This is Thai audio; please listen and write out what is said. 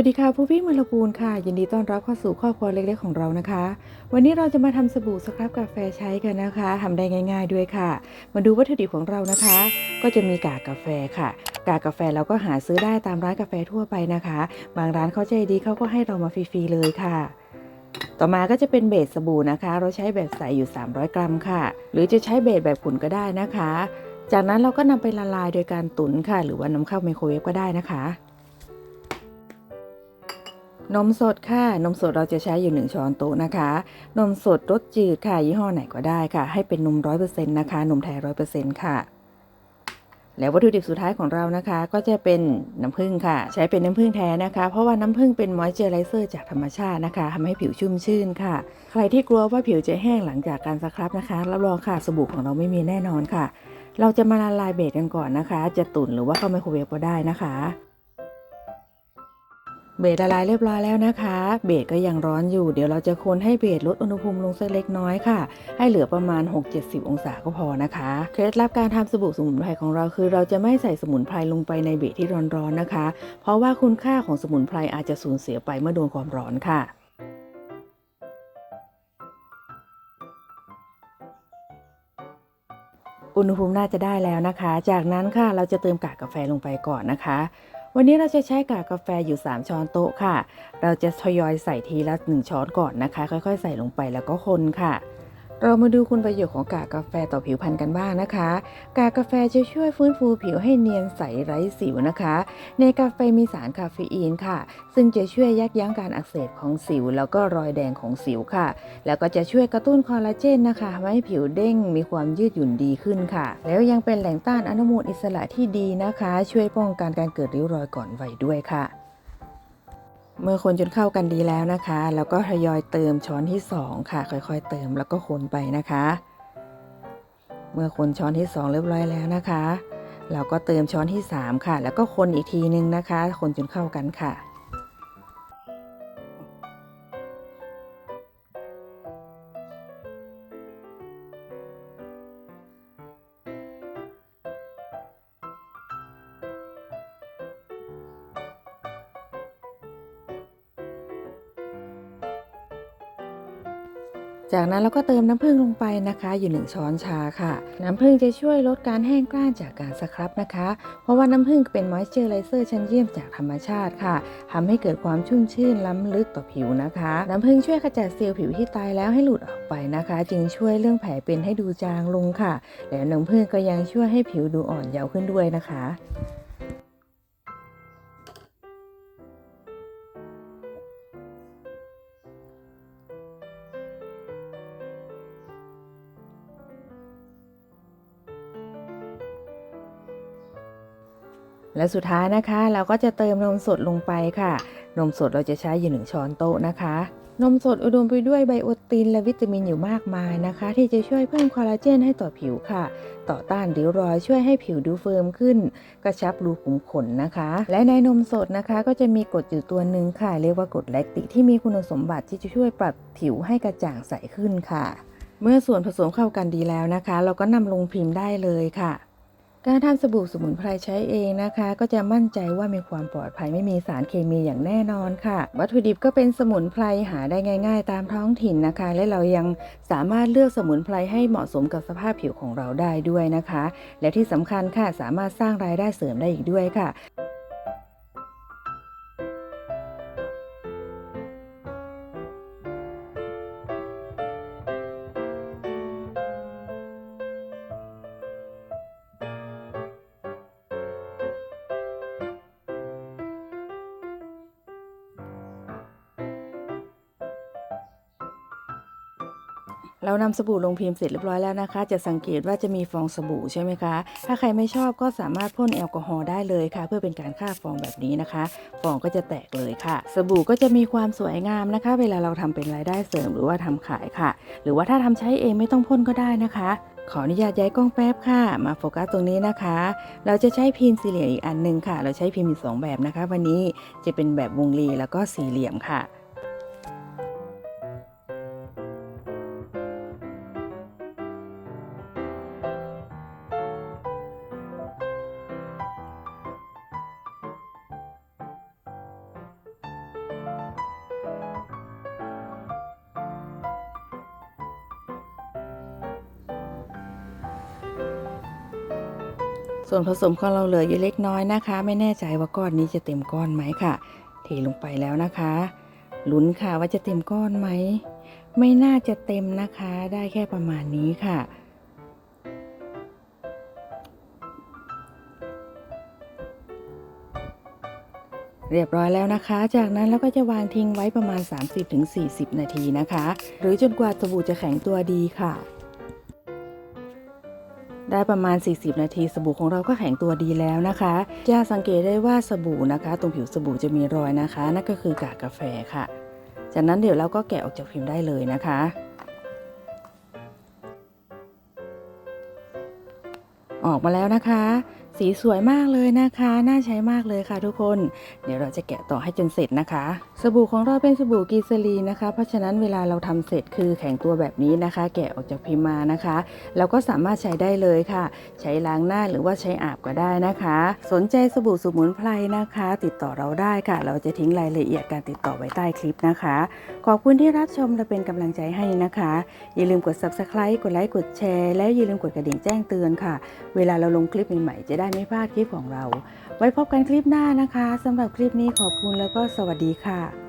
วัสดีค่ะผู้พี่มลปูนค่ะ ยินดีต้อนรับเข้าสู่ครอบครัวเล็กๆของเรานะคะ วันนี้เราจะมาทำสบู่สครับกาแฟใช้กันนะคะทำได้ง่าย ๆด้วยค่ะ มาดูวัตถุดิบของเรานะคะ ก็จะมีกากกาแฟค่ะ กากกาแฟเราก็หาซื้อได้ตามร้านกาแฟทั่วไปนะคะ บางร้านเขาใจดีเขาก็ให้เรามาฟรีๆเลยค่ะ ต่อมาก็จะเป็นเบสสบู่นะคะ เราใช้แบบใสอยู่ 300 กรัมค่ะ หรือจะใช้เบสแบบขุ่นก็ได้นะคะ จากนั้นเราก็นำไปละลายโดยการตุ๋นค่ะ หรือว่านำเข้าไมโครเวฟก็ได้นะคะ นมสดค่ะ นมสดเราจะใช้อยู่ 1 ช้อนโต๊ะนะคะ นมสดรสจืดค่ะ ยี่ห้อไหนก็ได้ค่ะ ให้เป็นนมร้อยเปอร์เซ็นต์นะคะ นมแท้ร้อยเปอร์เซ็นต์ค่ะ แล้ววัตถุดิบสุดท้ายของเรานะคะ ก็จะเป็นน้ำผึ้งค่ะ ใช้เป็นน้ำผึ้งแท้นะคะ เพราะว่าน้ำผึ้งเป็นมอยเจอไรเซอร์จากธรรมชาตินะคะทำให้ผิวชุ่มชื่นค่ะ ใครที่กลัวว่าผิวจะแห้งหลังจากการสครับนะคะรับรองค่ะสบู่ของเราไม่มีแน่นอนค่ะ เราจะมาละลายเบสกันก่อนนะคะ จะตุ๋นหรือว่าเข้าไมโครเวฟก็ได้นะคะ เบสละลายเรียบร้อยแล้วนะคะ เบสก็ยังร้อนอยู่ เดี๋ยวเราจะคนให้เบสลดอุณหภูมิลงสักเล็กน้อยค่ะ ให้เหลือประมาณ 6-70 องศาก็พอนะคะ เคล็ดลับการทำสบู่สมุนไพรของเราคือ เราจะไม่ใส่สมุนไพรลงไปในเบสที่ร้อนๆนะคะ เพราะว่าคุณค่าของสมุนไพรอาจจะสูญเสียไปเมื่อโดนความร้อนค่ะอุณหภูมิน่าจะได้แล้วนะคะ จากนั้นค่ะเราจะเติมกากกาแฟลงไปก่อนนะคะ วันนี้เราจะใช้กากกาแฟอยู่ 3 ช้อนโต๊ะค่ะ เราจะทยอยใส่ทีละ 1 ช้อนก่อนนะคะ ค่อยๆ ใส่ลงไปแล้วก็คนค่ะ เรามาดูคุณประโยชน์ของกากกาแฟต่อผิวพรรณกันบ้างนะคะ กากกาแฟจะช่วยฟื้นฟูผิวให้เนียนใสไร้สิวนะคะ ในกาแฟมีสารคาเฟอีนค่ะ ซึ่งจะช่วยยับยั้งการอักเสบของสิว แล้วก็รอยแดงของสิวค่ะ แล้วก็จะช่วยกระตุ้นคอลลาเจนนะคะทำให้ผิวเด้งมีความยืดหยุ่นดีขึ้นค่ะ แล้วยังเป็นแหล่งต้านอนุมูลอิสระที่ดีนะคะ ช่วยป้องกันการเกิดริ้วรอยก่อนวัยด้วยค่ะ เมื่อคนจนเข้ากันดีแล้วนะคะ แล้วก็ทยอยเติมช้อนที่ 2 ค่ะ ค่อยๆ เติมแล้วก็คนไปนะคะ เมื่อคนช้อนที่ 2 เรียบร้อยแล้วนะคะ เราก็เติมช้อนที่ 3 ค่ะ แล้วก็คนอีกทีนึงนะคะ คนจนเข้ากันค่ะ จากนั้นเราก็เติมน้ำผึ้งลงไปนะคะ อยู่1ช้อนชาค่ะ น้ำผึ้งจะช่วยลดการแห้งกร้านจากการสครับนะคะ เพราะว่าน้ำผึ้งเป็นมอยเจอร์ไรเซอร์ชั้นเยี่ยมจากธรรมชาติค่ะทำให้เกิดความชุ่มชื่นล้ำลึกต่อผิวนะคะ น้ำผึ้งช่วยขจัดเซลล์ผิวที่ตายแล้วให้หลุดออกไปนะคะ จึงช่วยเรื่องแผลเป็นให้ดูจางลงค่ะ แล้วน้ำผึ้งก็ยังช่วยให้ผิวดูอ่อนเยาว์ขึ้นด้วยนะคะ และสุดท้ายนะคะเราก็จะเติมนมสดลงไปค่ะ นมสดเราจะใช้อยู่หนึ่งช้อนโต๊ะนะคะ นมสดอุดมไปด้วยไบโอตินและวิตามินอยู่มากมายนะคะ ที่จะช่วยเพิ่มคอลลาเจนให้ต่อผิวค่ะ ต่อต้านริ้วรอยช่วยให้ผิวดูเฟิร์มขึ้น กระชับรูขุมขนนะคะ และในนมสดนะคะ ก็จะมีกรดอยู่ตัวหนึ่งค่ะ เรียกว่ากรดแลคติกที่มีคุณสมบัติที่จะช่วยปรับผิวให้กระจ่างใสขึ้นค่ะ เมื่อส่วนผสมเข้ากันดีแล้วนะคะ เราก็นำลงพิมพ์ได้เลยค่ะ การทำสบู่สมุนไพรใช้เองนะคะ ก็จะมั่นใจว่ามีความปลอดภัยไม่มีสารเคมีอย่างแน่นอนค่ะ วัตถุดิบก็เป็นสมุนไพรหาได้ง่าย ๆ ตามท้องถิ่นนะคะ และเรายังสามารถเลือกสมุนไพรให้เหมาะสมกับสภาพผิวของเราได้ด้วยนะคะ และที่สำคัญค่ะสามารถสร้างรายได้เสริมได้อีกด้วยค่ะ เรานำสบู่ลงพิมพ์เสร็จเรียบร้อยแล้วนะคะ จะสังเกตว่าจะมีฟองสบู่ใช่ไหมคะ ถ้าใครไม่ชอบก็สามารถพ่นแอลกอฮอล์ได้เลยค่ะ เพื่อเป็นการฆ่าฟองแบบนี้นะคะ ฟองก็จะแตกเลยค่ะ สบู่ก็จะมีความสวยงามนะคะ เวลาเราทำเป็นรายได้เสริมหรือว่าทำขายค่ะ หรือว่าถ้าทำใช้เองไม่ต้องพ่นก็ได้นะคะ ขออนุญาตย้ายกล้องแป๊บค่ะ มาโฟกัสตรงนี้นะคะ เราจะใช้พิมพ์สี่เหลี่ยมอีกอันหนึ่งค่ะ เราใช้พิมพ์สองแบบนะคะ วันนี้จะเป็นแบบวงรีแล้วก็สี่เหลี่ยมค่ะ ส่วนผสมของเราเหลืออยู่เล็กน้อยนะคะ ไม่แน่ใจว่าก้อนนี้จะเต็มก้อนไหมค่ะ เทลงไปแล้วนะคะลุ้นค่ะว่าจะเต็มก้อนไหม ไม่น่าจะเต็มนะคะ ได้แค่ประมาณนี้ค่ะ เรียบร้อยแล้วนะคะ จากนั้นเราก็จะวางทิ้งไว้ประมาณ 30-40 นาทีนะคะ หรือจนกว่าสบู่จะแข็งตัวดีค่ะ ได้ประมาณ 40 นาทีสบู่ของเราก็แข็งตัวดีแล้วนะคะ จะสังเกตได้ว่าสบู่นะคะ ตรงผิวสบู่จะมีรอยนะคะ นั่นก็คือกากกาแฟค่ะ จากนั้นเดี๋ยวเราก็แกะออกจากพิมพ์ได้เลยนะคะออกมาแล้วนะคะ สีสวยมากเลยนะคะ น่าใช้มากเลยค่ะทุกคน เดี๋ยวเราจะแกะต่อให้จนเสร็จนะคะ สบู่ของเราเป็นสบู่กีซลีนะคะ เพราะฉะนั้นเวลาเราทำเสร็จคือแข็งตัวแบบนี้นะคะ แกะออกจากพิมพ์มานะคะ เราก็สามารถใช้ได้เลยค่ะ ใช้ล้างหน้าหรือว่าใช้อาบก็ได้นะคะ สนใจสบู่สมุนไพรนะคะ ติดต่อเราได้ค่ะ เราจะทิ้งรายละเอียดการติดต่อไว้ใต้คลิปนะคะ ขอบคุณที่รับชมและเป็นกำลังใจให้นะคะ อย่าลืมกด subscribe กดไลค์กดแชร์ และอย่าลืมกดกระดิ่งแจ้งเตือนค่ะ เวลาเราลงคลิปใหม่ๆจะได้ไม่พลาดคลิปของเรา ไว้พบกันคลิปหน้านะคะสำหรับคลิปนี้ขอบคุณแล้วก็สวัสดีค่ะ